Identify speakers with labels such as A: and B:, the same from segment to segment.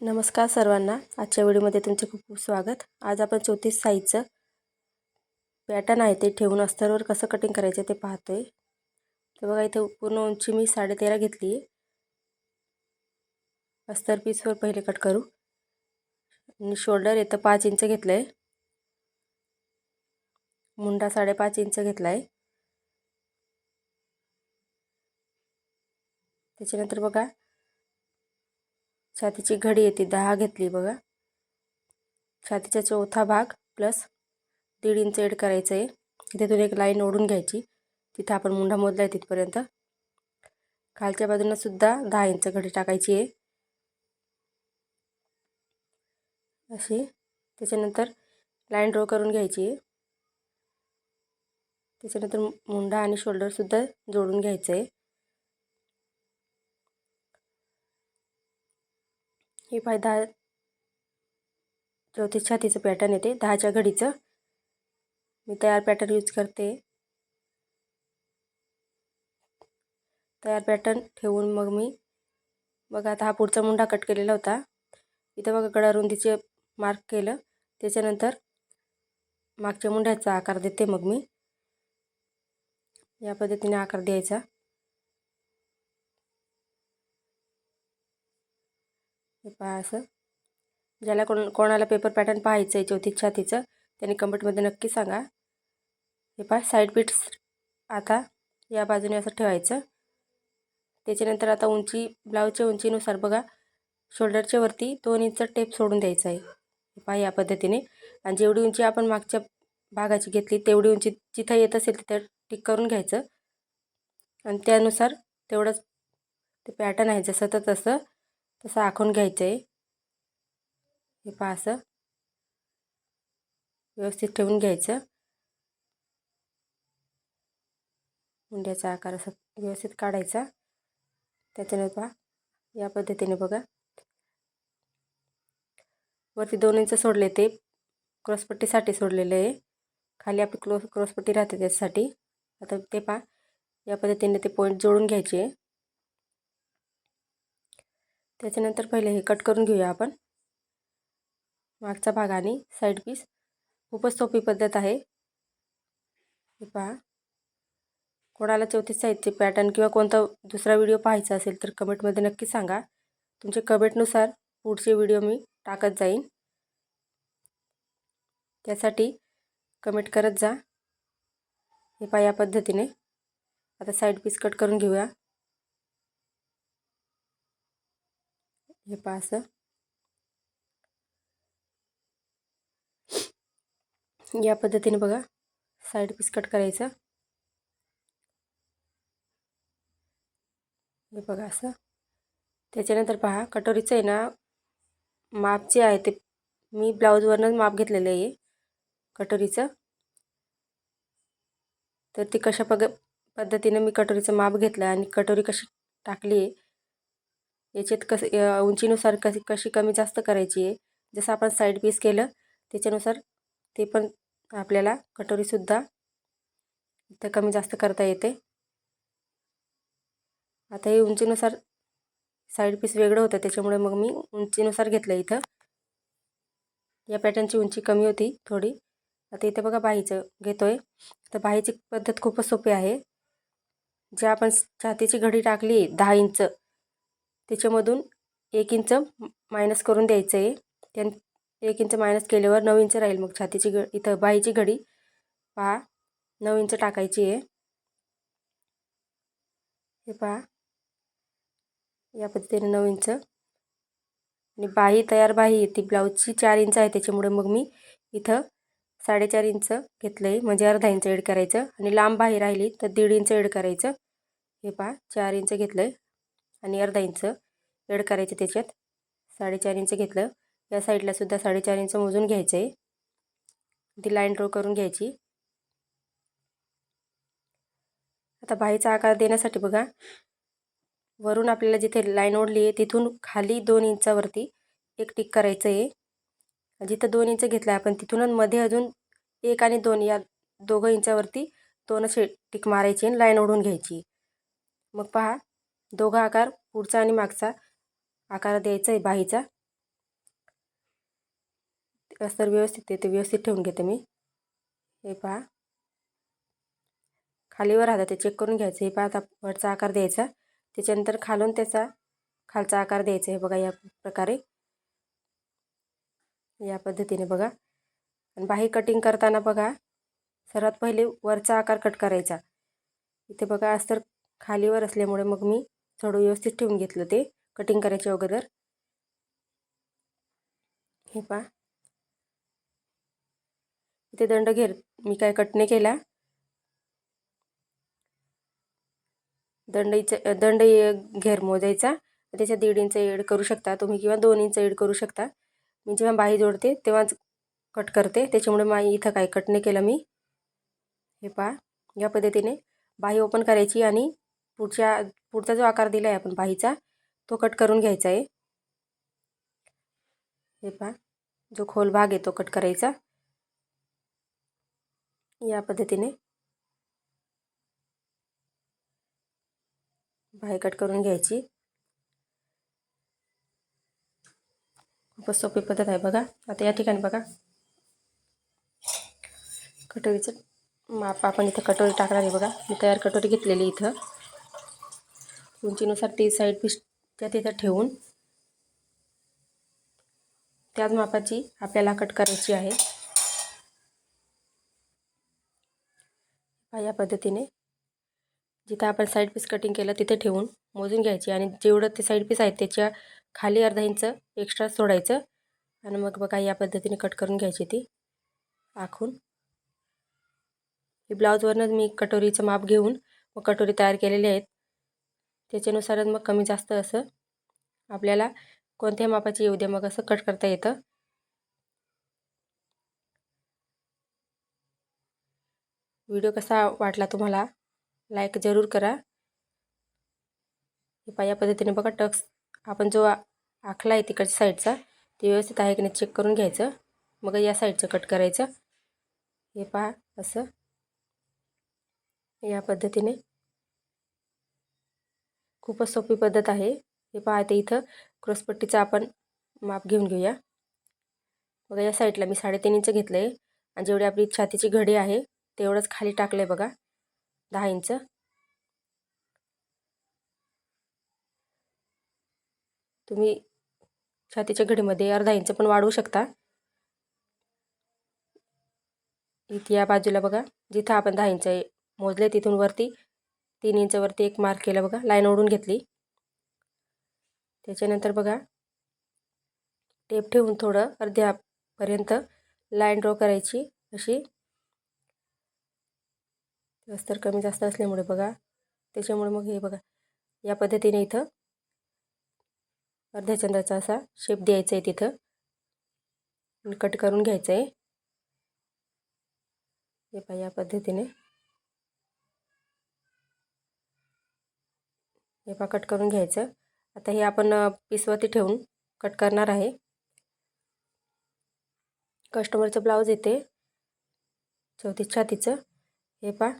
A: नमस्कार सर्वांना. आजच्या व्हिडिओमध्ये तुमचे खूप खूप स्वागत. आज आपण चौतीस साईजचं पॅटर्न आहे ते ठेवून अस्तरवर कसं कटिंग करायचं ते पाहतो आहे तर बघा इथे पूर्ण उंची मी साडेतेरा घेतली आहे. अस्तर पीसवर पहिले कट करू. आणि शोल्डर येतं पाच इंच घेतलं आहे मुंडा साडेपाच इंच घेतला आहे त्याच्यानंतर बघा छातीची घडी येते. दहा घेतली बघा. छातीचा चौथा भाग प्लस दीड इंच एड करायचं आहे. तिथून एक लाईन ओढून घ्यायची. तिथं आपण मुंडा मोजला आहे तिथपर्यंत. खालच्या बाजूनं सुद्धा दहा इंच घडी टाकायची आहे. अशी. त्याच्यानंतर लाईन ड्रॉ करून घ्यायची आहे. त्याच्यानंतर मुंडा आणि शोल्डरसुद्धा जोडून घ्यायचं आहे. हे पाय दहा चौथी छातीचं पॅटर्न येते. दहाच्या घडीचं. मी तयार पॅटर्न यूज करते. तयार पॅटर्न ठेवून मग मी बघा आता हा पुढचा मुंडा कट केलेला होता. इथं बघा गडा रुंदीचे मार्क केलं. त्याच्यानंतर मागच्या मुंड्याचा आकार देते मग मी. या पद्धतीने आकार द्यायचा. हे पहा असं. ज्याला कोण कोणाला पेपर पॅटर्न पाहायचं आहे चौथीस छातीचं त्यांनी कमेंटमध्ये नक्की सांगा. हे पहा साईड बीट्स आता या बाजूने असं ठेवायचं. त्याच्यानंतर आता उंची ब्लाऊजच्या उंचीनुसार बघा. शोल्डरच्या वरती दोन इंच टेप सोडून द्यायचं आहे. पहा या पद्धतीने. आणि जेवढी उंची आपण मागच्या भागाची घेतली तेवढी उंची जिथं येत असेल तिथं टिक करून घ्यायचं. आणि त्यानुसार तेवढंच ते पॅटर्न आहे जसं तर तसं. तसं आखून घ्यायचं आहे हे पहा असं. व्यवस्थित ठेवून घ्यायचं. मुंड्याचा आकार असं व्यवस्थित काढायचा. त्याच्याने पहा या पद्धतीने बघा. वरती दोन इंच सोडले ते. क्रॉसपट्टीसाठी सोडलेलं आहे. खाली आपली क्लोज क्रॉसपट्टी राहते त्याच्यासाठी. आता ते पहा या पद्धतीने ते पॉईंट जोडून घ्यायचे. आहे त्याच्यानंतर पहिले हे कट करून घेऊया आपण. मागचा भाग आणि साईड पीस खूपच सोपी पद्धत आहे. हे पहा. कोणाला चौतीस साईजचे पॅटर्न किंवा कोणता दुसरा व्हिडिओ पाहायचा असेल तर कमेंटमध्ये नक्की सांगा. तुमच्या कमेंटनुसार पुढचे व्हिडिओ मी टाकत जाईन. त्यासाठी कमेंट करत जा. हे पहा या पद्धतीने. आता साईड पीस कट करून घेऊया. हे पहा असं या पद्धतीने बघा साईड पीस कट करायचं हे बघा असं त्याच्यानंतर पहा कटोरीचं आहे ना माप जे आहे ते मी ब्लाऊजवरनंच माप घेतलेलं आहे कटोरीचं तर ती कशा पग पद्धतीनं मी कटोरीचं माप घेतलं आणि कटोरी कशी टाकली आहे याच्यात कसं उंचीनुसार कशी कशी कमी जास्त करायची आहे जसं आपण साईड पीस केलं त्याच्यानुसार ते पण आपल्याला कटोरीसुद्धा इथं कमी जास्त करता येते. आता हे उंचीनुसार साईड पीस वेगळं होतं त्याच्यामुळे मग मी उंचीनुसार घेतलं इथं. या पॅटर्नची उंची कमी होती थोडी. आता इथे बघा बाहीचं घेतो आहे तर बाहीची पद्धत खूपच सोपी आहे. जे आपण छातीची घडी टाकली दहा इंच त्याच्यामधून एक इंच मायनस करून द्यायचं आहे त्या एक इंच मायनस केल्यावर नऊ इंच राहील मग छातीची ग इथं बाईची घडी पहा नऊ इंच टाकायची आहे. हे पहा या पद्धतीने नऊ इंच. आणि बाही तयार बाही ती ब्लाऊजची चार इंच आहे त्याच्यामुळे मग मी इथं साडेचार इंच घेतलं आहे म्हणजे अर्धा इंच एड करायचं. आणि लांब बाही राहिली तर दीड इंच एड करायचं. हे पहा चार इंच घेतलं आहे आणि अर्धा इंच एड करायचं त्याच्यात. साडेचार इंच घेतलं. या साईडला सुद्धा साडेचार इंच मोजून घ्यायचं. आहे ती लाईन ड्रॉ करून घ्यायची. आता बाईचा आकार देण्यासाठी बघा. वरून आपल्याला जिथे लाईन ओढली आहे तिथून खाली दोन इंचावरती एक टिक करायचं आहे. जिथं दोन इंच घेतलं आहे आपण तिथूनच मध्ये अजून एक आणि दोन या दोघं इंचावरती दोन टिक मारायची आणि लाईन ओढून घ्यायची. मग पहा दोघा आकार पुढचा आणि मागचा आकार द्यायचा आहे बाहीचा. अस्तर व्यवस्थित आहे ते व्यवस्थित ठेवून घेते मी. हे पहा. खालीवर राहता ते चेक करून घ्यायचं. हे पहा आता वरचा आकार द्यायचा. त्याच्यानंतर खालून त्याचा खालचा आकार द्यायचा हे बघा या प्रकारे. या पद्धतीने बघा. आणि बाही कटिंग करताना बघा सर्वात पहिले वरचा आकार कट करायचा. इथे बघा अस्तर खालीवर असल्यामुळे मग मी थोडं व्यवस्थित ठेवून घेतलं ते कटिंग करायच्या अगोदर. हे पहा. इथे दंड घेर मी काय कट नाही केला. दंडीचा दंड घेर मोजायचा. त्याच्या दीड इंच एड करू शकता तुम्ही किंवा दोन इंच एड करू शकता. मी जेव्हा बाही जोडते तेव्हाच कट करते. त्याच्यामुळे माई इथं काय कट नाही केलं मी. हे पहा या पद्धतीने बाही ओपन करायची आणि पुढच्या पुढचा जो आकार दिला आहे आपण बाहीचा तो कट करून घ्यायचा आहे. हे पहा जो खोल भाग आहे तो कट करायचा. या पद्धतीने. बाही कट करून घ्यायची. खूपच सोपी पद्धत आहे बघा. आता या ठिकाणी बघा. कटोरीचं माप आपण इथं कटोरी टाकणार आहे बघा. मी तयार कटोरी घेतलेली इथं. उंचीनुसार ती साईड पीसच्या तिथं ठेवून त्याच मापाची आपल्याला कट करायची आहे. या पद्धतीने जिथं आपण साईड पीस कटिंग केलं तिथे ठेवून मोजून घ्यायची आणि जेवढं ते साईड पीस आहेत त्याच्याखाली अर्धा इंच एक्स्ट्रा सोडायचं आणि मग बघा या पद्धतीने कट करून घ्यायची ती आखून. ही ब्लाऊजवरनंच मी कटोरीचं माप घेऊन मग कटोरी तयार केलेली आहेत. त्याच्यानुसारच मग कमी जास्त असं आपल्याला कोणत्या मापाची येऊ द्या मग असं कट करता येतं. व्हिडिओ कसा वाटला तुम्हाला? लाईक जरूर करा. हे या पद्धतीने बघा टक्स आपण जो आखला आहे तिकडच्या साईडचा ते व्यवस्थित आहे की नाही चेक करून घ्यायचं. मग या साईडचं कट करायचं. हे पहा असं. या पद्धतीने खूपच सोपी पद्धत आहे. हे पहा ते इथं क्रॉसपट्टीचं आपण माप घेऊन घेऊया. बघा या साईडला मी साडेतीन इंच घेतलं आहे आणि जेवढी आपली छातीची घडी आहे तेवढंच खाली टाकलं आहे बघा दहा इंच तुम्ही छातीच्या घडीमध्ये अर्धा इंच पण वाढवू शकता. इथे या बाजूला बघा जिथं आपण दहा इंच मोजले तिथून वरती तीन इंचवरती एक मार्क केला बघा. लाईन ओढून घेतली. त्याच्यानंतर बघा. टेप ठेवून थोडं अर्ध्यापर्यंत लाईन ड्रॉ करायची अशी. अस्तर कमी जास्त असल्यामुळे बघा. त्याच्यामुळे मग हे बघा. या पद्धतीने इथं अर्ध्या चंद्राचा असा शेप द्यायचा आहे तिथं कट करून घ्यायचं आहे हे पहा या पद्धतीने. हे पहा कट करून घ्यायचं. आता हे आपण पिसवती ठेवून कट करणार आहे. कस्टमरचं ब्लाऊज येते. चौतीस छातीचं. हेपा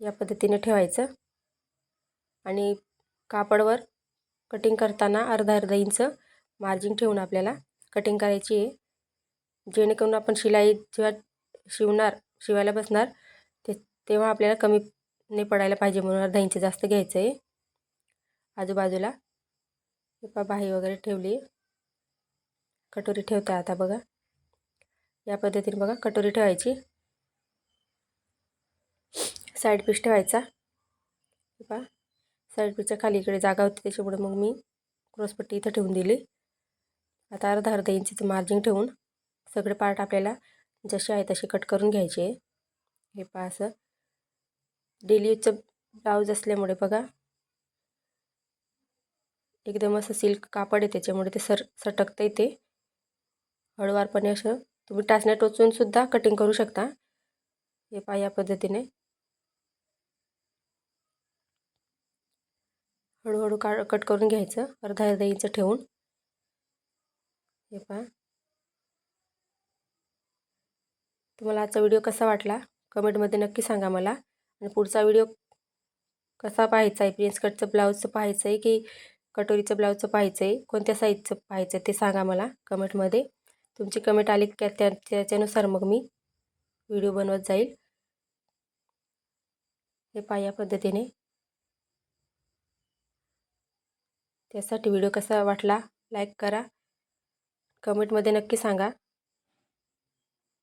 A: या पद्धतीने ठेवायचं. आणि कापडवर कटिंग करताना अर्धा अर्धा इंच मार्जिन ठेवून आपल्याला कटिंग करायची आहे. जेणेकरून आपण शिलाई जेव्हा शिवणार शिवायला बसणार ते तेव्हा आपल्याला कमी नाही पडायला पाहिजे म्हणून अर्धा इंच जास्त घ्यायचं आहे. आजूबाजूला. पा बाही वगैरे ठेवली. कटोरी ठेवता आता बघा. या पद्धतीने बघा कटोरी ठेवायची. साईड पीस ठेवायचा. पहा साईड पीसच्या खाली इकडे जागा होती त्याच्यामुळे मग मी क्रॉसपट्टी इथं ठेवून दिली. आता अर्धा अर्धा इंचीचं मार्जिन ठेवून सगळे पार्ट आपल्याला जसे आहे तसे कट करून घ्यायचे. हे पहा असं. डेली यूजचं ब्लाऊज असल्यामुळे बघा एकदम असं सिल्क कापड आहे त्याच्यामुळे ते सर सटकतं येते हळूवारपणे असं तुम्ही टाचण्या टोचूनसुद्धा कटिंग करू शकता. हे पहा या पद्धतीने. हळूहळू का कट करून घ्यायचं. अर्धा अर्धा इंच ठेवून. हे पहा. तुम्हाला आजचा व्हिडिओ कसा वाटला? कमेंटमध्ये नक्की सांगा मला. आणि पुढचा व्हिडिओ कसा पाहायचा आहे? प्रिन्स कटचं ब्लाऊजचं पाहायचं आहे की कटोरीचं ब्लाऊजचं पाहायचं आहे कोणत्या साईजचं पाहायचं आहे ते सांगा मला कमेंटमध्ये. तुमची कमेंट आली की त्या त्याच्यानुसार मग मी व्हिडिओ बनवत जाईल. हे पहा या पद्धतीने. त्यासाठी व्हिडिओ कसा वाटला लाईक करा. कमेंटमध्ये नक्की सांगा.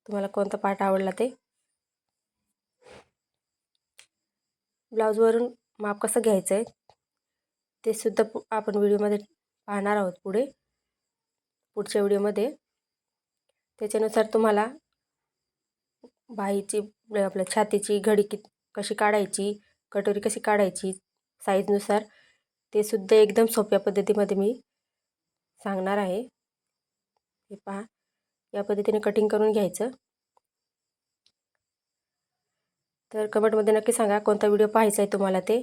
A: तुम्हाला कोणता पार्ट आवडला ते. ब्लाऊजवरून माप कसं घ्यायचं आहे ते सुद्धा आपण व्हिडिओमध्ये पाहणार आहोत पुढे. पुढच्या व्हिडिओमध्ये. त्याच्यानुसार तुम्हाला बाईची आपल्या छातीची घडी कि कशी काढायची कटोरी कशी काढायची साईजनुसार ते सुद्धा एकदम सोप्या पद्धतीमध्ये मी सांगणार आहे. हे पहा या पद्धतीने कटिंग करून घ्यायचं. तर कमेंटमध्ये नक्की सांगा कोणता व्हिडिओ पाहायचा आहे तुम्हाला ते.